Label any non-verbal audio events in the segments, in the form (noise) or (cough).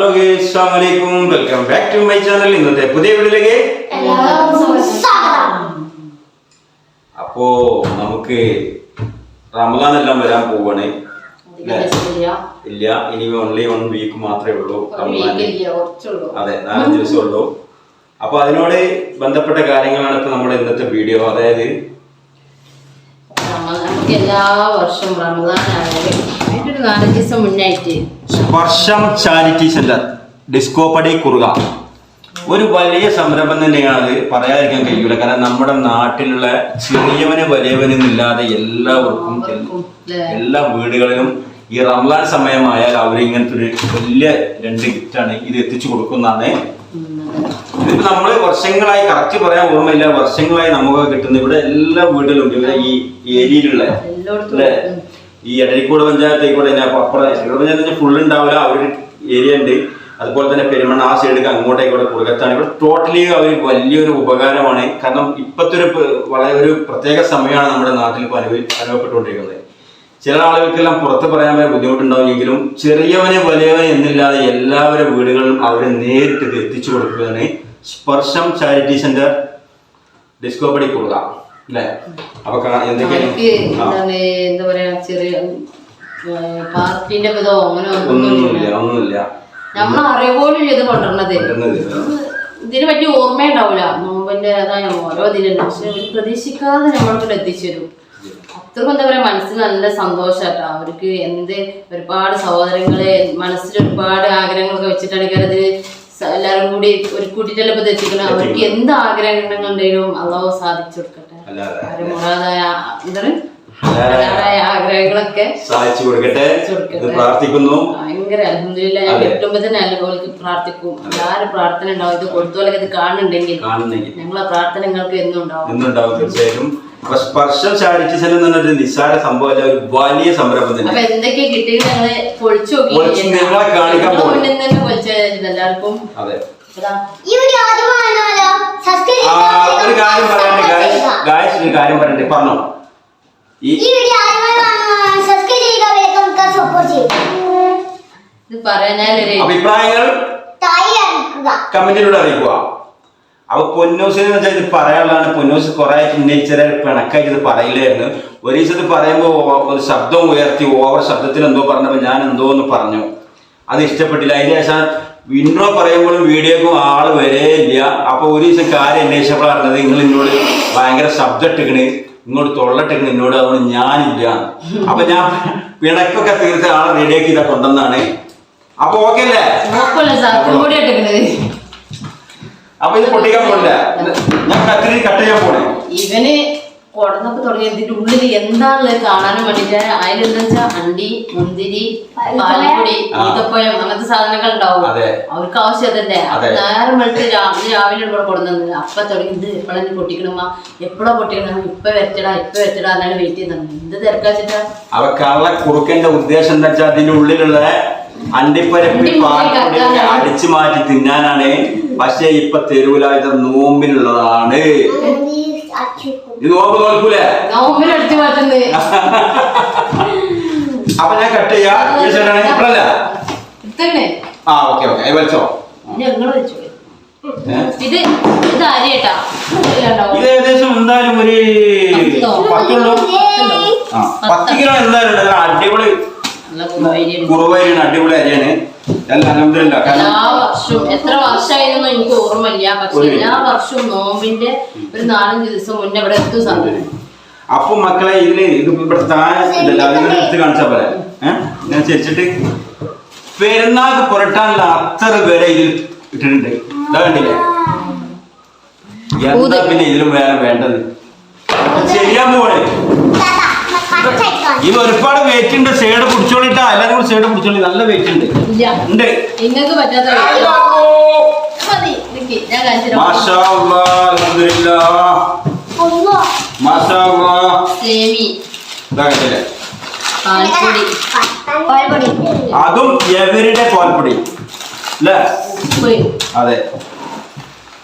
Hello അസ്സാമലൈക്കും welcome back to my channel. ഇന്നത്തെ പുതിയ അപ്പോ നമുക്ക് റമദാൻ എല്ലാം വരാൻ പോവാണ്. ഇല്ലേ? ഇനി ഓൺലി വൺ വീക്ക് മാത്രമേ ഉള്ളൂ റമദാൻ അതെ നാലഞ്ച് ദിവസം ഉള്ളൂ. അപ്പൊ അതിനോട് ബന്ധപ്പെട്ട കാര്യങ്ങളാണ് ഇപ്പൊ നമ്മുടെ ഇന്നത്തെ വീഡിയോ. അതായത് എല്ലാ വർഷവും റമദാൻ ആയാലും ഒരു നാലഞ്ച് ദിവസം മുന്നായിട്ട്. സ്പർശം ചാരിറ്റി സെന്റർ ഡിസ്കോപ്പടി കുറുക. ഒരു വലിയ സംരംഭം തന്നെയാണ് അത് പറയാതിരിക്കാൻ കഴിയൂല. കാരണം നമ്മുടെ നാട്ടിലുള്ള ചെറിയവന് വലിയവനെന്നില്ലാതെ എല്ലാവർക്കും എല്ലാ വീടുകളിലും ഈ റംലാൻ സമയമായാൽ അവർ ഇങ്ങനത്തെ ഒരു വലിയ രണ്ട് ഗിഫ്റ്റാണ് ഇത് എത്തിച്ചു കൊടുക്കുന്നതാണ്. ഇതിപ്പോ നമ്മൾ വർഷങ്ങളായി കറക്റ്റ് പറയാൻ ഓർമ്മയില്ല. വർഷങ്ങളായി നമുക്ക് കിട്ടുന്ന ഇവിടെ എല്ലാ വീടുകളും ഇവിടെ ഈ ഏരിയയിലുള്ള. ഈ എടരിക്കോട് പഞ്ചായത്തിൽ കൂടെ ഞാൻ അപ്പുറം എടരിക്കോട് പഞ്ചായത്തിൽ ഫുൾ ഉണ്ടാവില്ല. ആ ഒരു ഏരിയ ഉണ്ട്. അതുപോലെ തന്നെ പെരുമണ്ണ ആ സൈഡിലേക്ക് അങ്ങോട്ടേക്ക് ഇവിടെ കുറുകത്താണ് ഇവിടെ ടോട്ടലി അവർ വലിയൊരു ഉപകാരമാണ്. കാരണം ഇപ്പോഴത്തെ ഒരു വളരെ ഒരു പ്രത്യേക സമയമാണ് നമ്മുടെ നാട്ടിൽ ഇപ്പോൾ അനുഭവി അനുഭവപ്പെട്ടുകൊണ്ടിരിക്കുന്നത്. ചില ആളുകൾക്കെല്ലാം പുറത്ത് പറയാൻ വരെ ബുദ്ധിമുട്ടുണ്ടാവുമെങ്കിലും ചെറിയവനെ വലിയവനെ എന്നില്ലാതെ എല്ലാവരുടെ വീടുകളിലും അവർ നേരിട്ട് എത്തിച്ചു കൊടുക്കുകയാണ് സ്പർശം ചാരിറ്റി സെന്റർ ഡിസ്കോബഡി കുറുക അല്ലേ അപ്പൊ എന്തൊക്കെയാണ്? എന്താ പറയാ ചെറിയ പാർട്ടിന്റെ ഇതോ അങ്ങനെ ഒന്നുമില്ല ഒന്നുമില്ല. നമ്മൾ അറിയുപോലും ഇത് കൊണ്ടുവരണത്. ഇതിനെ പറ്റി ഓർമ്മയുണ്ടാവില്ല നോമ്പിന്റേതായ ഓരോ ദിനം പക്ഷെ പ്രതീക്ഷിക്കാതെ നമ്മൾക്ക് എത്തിച്ചേരും അത്രക്കും എന്താ പറയാ മനസ്സിന് നല്ല സന്തോഷാട്ടോ. അവർക്ക് എന്ത് ഒരുപാട് സഹോദരങ്ങളെ മനസ്സിൽ ഒരുപാട് ആഗ്രഹങ്ങളൊക്കെ വെച്ചിട്ടാണ് സ- എല്ലാവരും കൂടി ഒരു കൂട്ടിട്ടല്ലേ ഇപ്പൊ എത്തിക്കണം അവർക്ക് എന്ത് ആഗ്രഹങ്ങളുണ്ടെങ്കിലും അള്ളാഹു സാധിച്ചു കൊടുക്കട്ടെ. അല്ലാതെ. ആഗ്രഹങ്ങളൊക്കെ സാധിച്ചു കൊടുക്കട്ടെ. പ്രാർത്ഥിക്കുന്നു. ഭയങ്കര അലഹമില്ല ഞാൻ. കിട്ടുമ്പോ തന്നെ അതുപോലെ പ്രാർത്ഥിക്കും. എല്ലാരും പ്രാർത്ഥന ഉണ്ടാവും. ഇത് കൊടുത്തോലൊക്കെ ഇത് കാണുന്നുണ്ടെങ്കിൽ ഞങ്ങളെ പ്രാർത്ഥന നിങ്ങൾക്ക് എന്നും ഉണ്ടാവും. എന്നുണ്ടാവും തീർച്ചയായിട്ടും. സ്പർശം ചാരിറ്റി എന്നൊരു നിസ്സാര സംഭവമല്ല ഒരു വലിയ സംരംഭം തന്നെ. എന്തൊക്കെ കിട്ടിയത്? ഞങ്ങൾ പൊളിച്ചു നിങ്ങളെ കാണിക്കാൻ തന്നെ എല്ലാവർക്കും. അതെ. സബ്സ്ക്രൈബ് ഒരു കാര്യം പറയണ്ടേ ഗായസ് ഗായസ് ഒരു കാര്യം പറയണ്ടേ പറഞ്ഞോ. ഈ അഭിപ്രായങ്ങൾ കമന്റിലൂടെ അറിയിക്കുക. അപ്പൊ പൊന്നൂസിനെ എന്ന് വെച്ചാൽ ഇത് പറയാനുള്ളതാണ്. പൊന്നൂസ് കുറെ ഉന്നയിച്ചത് പിണക്കായിട്ട് ഇത് പറയില്ലായിരുന്നു. ഒരു ദിവസം ഇത് പറയുമ്പോൾ ഒരു ശബ്ദം ഉയർത്തി ഓവർ ശബ്ദത്തിൽ എന്തോ പറഞ്ഞപ്പോൾ ഞാൻ എന്തോ എന്ന് പറഞ്ഞു. അത് ഇഷ്ടപ്പെട്ടില്ല. അതിന്റെ ശേഷം ഇൻട്രോ പറയുമ്പോഴും വീഡിയോക്കും ആൾ വരേ ഇല്ല. അപ്പൊ ഒരു ദിവസം കാര്യം അന്വേഷിച്ചപ്പോൾ അറിഞ്ഞത് നിങ്ങൾ എന്നോട് ഭയങ്കര ശബ്ദം ഇട്ടിക്കണ്. ഇങ്ങോട്ട് തൊള്ളട്ടിക്കണ് എന്നോട്. അതുകൊണ്ട് ഞാനില്ല. അപ്പൊ ഞാൻ പിണക്കൊക്കെ തീർത്ത് ആളെ റെഡിയാക്കി ഇതാ കൊണ്ടെന്നാണ് അപ്പൊ ഓക്കെ അല്ലേ? അപ്പൊ ഇത് പൊട്ടിക്കാൻ പോണില്ല. ഞാൻ കത്തിരി കട്ട് ചെയ്യാൻ പോണേ. ഇവന് കൊടന്നൊക്കെ തുടങ്ങി. ഇതിന്റെ ഉള്ളിൽ എന്താണുള്ളത് കാണാനും വേണ്ടിട്ട് അതിലെന്താ വെച്ചാൽ അണ്ടി മുന്തിരി പാലപ്പൊടി. ഈത്തപ്പഴം അങ്ങനത്തെ സാധനങ്ങൾ ഉണ്ടാവും. അവർക്ക് ആവശ്യം അതല്ലേ നേരം വെളുത്ത് രാവിലെ രാവിലെ ഇവിടെ കൊടുക്കുന്നത് അപ്പൊ തുടങ്ങി ഇത് എപ്പോഴും പൊട്ടിക്കണമ്മ എപ്പോഴാ പൊട്ടിക്കണം ഇപ്പൊ വരച്ചടാ ഇപ്പൊ വരച്ചടാ എന്നാണ് വെയിറ്റ് ചെയ്യുന്നത്. എന്ത് തിരക്കാച്ചിട്ടാ? അവ കള്ള കുറുക്കന്റെ ഉദ്ദേശം എന്താ വെച്ചാൽ അതിന്റെ ഉള്ളിലുള്ള അണ്ടിപ്പരപ്പി അടിച്ചു മാറ്റി തിന്നാനാണ്. പക്ഷെ ഇപ്പൊ തെരുവിലായിട്ട് നോമ്പിനുള്ളതാണ്. നോമ്പ് മാറ്റുന്നത് (laughs) അപ്പൊ ഞാൻ കട്ട് ചെയ്യാ. ഇപ്പഴല്ല? ആ ഓക്കെ ഓക്കെ അത്? ഇത് ഇത് അരിയേട്ടാ. ഇത് ഏകദേശം എന്തായാലും ഒരു പത്തോ? പത്തുള്ളൂ. ആ പത്ത് കിലോ എന്തായാലും അടിപൊളി. കുറുവരിയാണ്. അടിപൊളി അരിയാണ്. എല്ലാം അലഹമില്ല കാരണം വർഷവും എത്ര വർഷമായിരുന്നു എനിക്ക് ഓർമ്മയില്ല. പക്ഷെ എല്ലാ വർഷവും നോമ്പിന്റെ ഒരു നാലഞ്ച് ദിവസം മുന്നേ ഇവിടെ എത്തും സാധനം അപ്പൊ മക്കളെ ഇതിന് ഇത് ഇവിടെ താഴെ ഇതല്ല അതിങ്ങനെ എടുത്ത് കാണിച്ചാ പോലെ ഏഹ് ഞാൻ ചിരിച്ചിട്ട് പെരുന്നാൾക്ക് പുരട്ടാനുള്ള അത്ര പേരെ ഇതിൽ ഇട്ടിട്ടുണ്ട്. ഇതാ കണ്ടില്ലേ? എന്താ പിന്നെ ഇതിലും വേറെ വേണ്ടത്? ചെയ്യാൻ പോണേ ഇത് ഒരുപാട് വെയിറ്റ് ഉണ്ട്. സൈഡ് പിടിച്ചോളിട്ടാ എല്ലാരും കൂടി സൈഡ് പിടിച്ചോളി. നല്ല വെയിറ്റ് ഉണ്ട്. ഉണ്ട്. നിങ്ങൾക്ക് പറ്റാത്ത അതും എവരുടെ പാൽപ്പൊടി. അല്ലേ അതെ.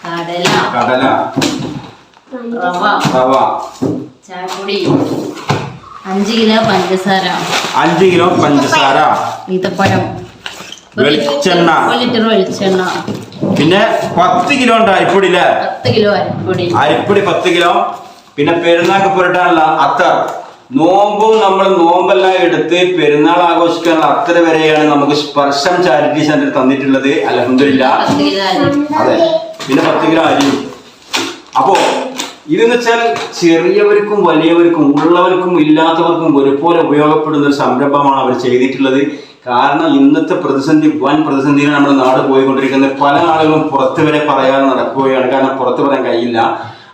കടല. കടല. റവ. റവ. ചായപ്പൊടി. അഞ്ച് കിലോ പഞ്ചസാര. അഞ്ച് കിലോ പഞ്ചസാര. ഈത്തപ്പഴം വെളിച്ചെണ്ണ. ഒരു ലിറ്റർ വെളിച്ചെണ്ണ. പിന്നെ പത്ത് കിലോ ഉണ്ട് അരിപ്പൊടി അല്ലേ പത്ത് കിലോ അരിപ്പൊടി. അരിപ്പൊടി പത്ത് കിലോ. പിന്നെ പെരുന്നാൾക്ക് പുരട്ടാനുള്ള അത്തർ. നോമ്പും നമ്മൾ നോമ്പെല്ലാം എടുത്ത് പെരുന്നാൾ ആഘോഷിക്കാനുള്ള അത്ര വരെയാണ് നമുക്ക് സ്പർശം ചാരിറ്റി സെന്റർ തന്നിട്ടുള്ളത്. അലഹമില്ല അതെ. പിന്നെ പത്ത് കിലോ അരി അപ്പോ ഇതെന്ന് വെച്ചാൽ ചെറിയവർക്കും വലിയവർക്കും ഉള്ളവർക്കും ഇല്ലാത്തവർക്കും ഒരുപോലെ ഉപയോഗപ്പെടുന്ന ഒരു സംരംഭമാണ് അവർ ചെയ്തിട്ടുള്ളത്. കാരണം ഇന്നത്തെ പ്രതിസന്ധി വൻ പ്രതിസന്ധിയിൽ നമ്മുടെ നാട് പോയിക്കൊണ്ടിരിക്കുന്നത്. പല ആളുകളും പുറത്ത് വരെ പറയാതെ നടക്കുകയാണ്. കാരണം പുറത്ത് പറയാൻ കഴിയില്ല.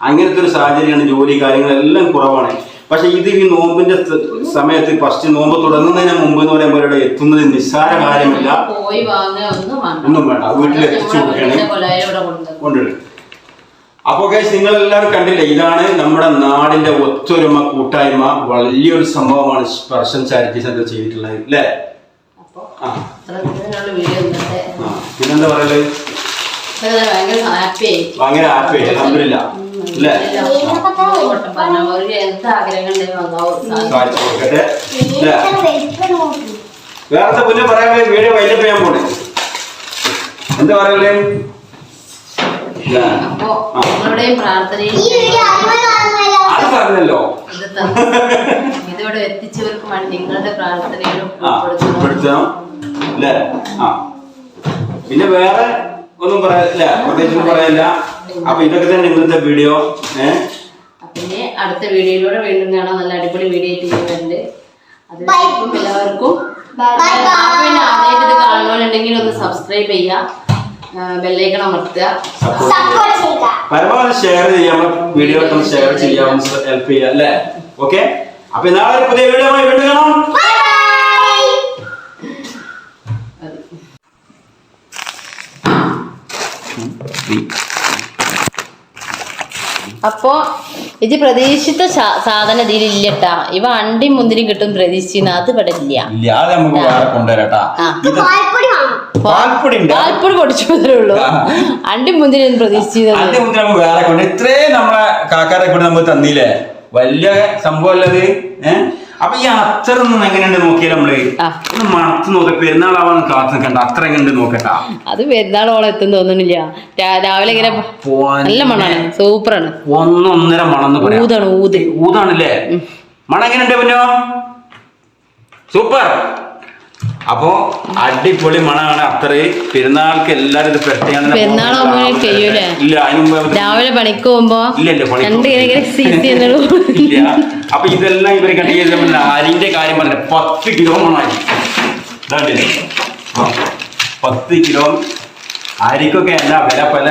അങ്ങനത്തെ ഒരു സാഹചര്യമാണ് ജോലി കാര്യങ്ങളെല്ലാം കുറവാണ്. പക്ഷെ ഇത് ഈ നോമ്പിന്റെ സമയത്ത് ഫസ്റ്റ് നോമ്പ് തുടങ്ങുന്നതിന് മുമ്പ് എന്ന് പറയുമ്പോൾ ഇവിടെ എത്തുന്നത് നിസ്സാര കാര്യമില്ല. ഒന്നും വേണ്ട. വീട്ടിൽ എത്തിച്ചു കൊടുക്കുകയാണ്. കൊണ്ടുവരും. കൊണ്ടുവരും അപ്പോ ഗൈസ് നിങ്ങൾ എല്ലാവരും കണ്ടില്ലേ? ഇതാണ് നമ്മുടെ നാടിന്റെ ഒത്തൊരുമ കൂട്ടായ്മ. വലിയൊരു സംഭവമാണ് സ്പർശൻ ചാരിറ്റി സെന്റർ ചെയ്തിട്ടുള്ളത് അല്ലേ. പിന്നെന്താ പറയൽ? ഭയങ്കര ഹാപ്പി ആയി. ഭയങ്കര ഹാപ്പി അലഹമില്ല അല്ലേ? വേറത്തെ പിന്നെ പറയാൻ വീഡിയോ വൈകിട്ട് ചെയ്യാൻ പോണേ. എന്താ പറയല്ലേ? അപ്പൊ. നിങ്ങളുടെയും പ്രാർത്ഥനയും അത് പറഞ്ഞല്ലോ. ഇത് തന്ന- ഇതിവിടെ എത്തിച്ചവർക്ക് വേണ്ടി നിങ്ങളുടെ പ്രാർത്ഥനയിലും ഉൾപ്പെടുത്തണം. അല്ലേ ആ. പിന്നെ വേറെ ഒന്നും പറയാനില്ല പ്രത്യേകിച്ചൊന്നും പറയല്ല. അപ്പൊ ഇതൊക്കെ തന്നെ ഇന്നത്തെ വീഡിയോ. ഏഹ് പിന്നെ അടുത്ത വീഡിയോയിലൂടെ വീണ്ടും കാണാൻ നല്ല അടിപൊളി വീഡിയോ ആയിട്ട് ചെയ്യുന്നുണ്ട് അത് എല്ലാവർക്കും ആദ്യമായിട്ട് ഇത് കാണുന്നവരുണ്ടെങ്കിൽ ഒന്ന് സബ്സ്ക്രൈബ് ചെയ്യുക. ബെല്ലൈക്കൺ അമർത്തുക. സപ്പോർട്ട് ചെയ്യുക. പരമാവധി ഷെയർ ചെയ്യാം വീഡിയോ ഷെയർ ചെയ്യാം. ഹെൽപ്പ് ചെയ്യാം അല്ലേ? ഓക്കെ അപ്പൊ നാളെ ഒരു പുതിയ വീഡിയോ വീണ്ടും കാണാം. അപ്പോ ഇത് പ്രതീക്ഷിച്ച സാധനം ഇതിലില്ലട്ടാ ഇവ അണ്ടി മുന്തിരി കിട്ടും പ്രതീക്ഷിക്കുന്ന അത് ഇവിടെ ഇല്ല. അത് നമുക്ക് വേറെ കൊണ്ടുവരാട്ടാ പാൽപ്പൊടി പൊടിച്ചു മാത്രമേ ഉള്ളൂ പ്രതീക്ഷിച്ചത് വേറെ കൊണ്ട് ഇത്രയും നമ്മളെ കാക്കാരെ കൂടെ നമ്മൾ തന്നില്ലേ? വലിയ സംഭവം അല്ലത് ഏഹ് അപ്പൊ ഈ അത്തറൊന്നും എങ്ങനെയുണ്ട് നോക്കിയാൽ നമ്മൾ. ഒന്ന് മണത്ത് നോക്കാം. പെരുന്നാളാവാൻ കാത്തു നിൽക്കണ്ട. അത്ര എങ്ങനെയുണ്ട് നോക്കട്ടാ. അത് പെരുന്നാളോളം എത്തും തോന്നുന്നില്ല രാവിലെ ഇങ്ങനെ നല്ല മണാണ് സൂപ്പറാണ്. ഒന്നൊന്നര മണം ഊതാണ് ഊത്. ഊതാണല്ലേ മണം എങ്ങനെയുണ്ട് പിന്നോ? സൂപ്പർ. അപ്പോ അടിപൊളി മണമാണ് അത്ര. പെരുന്നാൾക്ക് എല്ലാരും ഇത്? ഇല്ല അതിന് രാവിലെ പണിക്ക് പോകുമ്പോ ഇല്ല (laughs) അപ്പൊ ഇതെല്ലാം ഇവർ കണ്ടില്ല അരിന്റെ കാര്യം പറഞ്ഞ പത്ത് കിലോ മണായി. ഇതാണ്ടില്ലേ പത്ത് കിലോ. അരിക്കൊക്കെ എന്നാ വില പല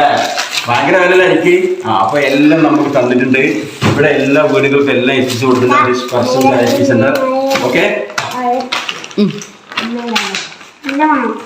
ഭയങ്കര വില അരിക്ക് ആ അപ്പൊ എല്ലാം നമുക്ക് തന്നിട്ടുണ്ട്. ഇവിടെ എല്ലാ വീടുകൾക്കും എല്ലാം എത്തിച്ചു കൊടുക്കുന്ന സ്പർശം സെന്റർ ഓക്കെ എന്താ വേണം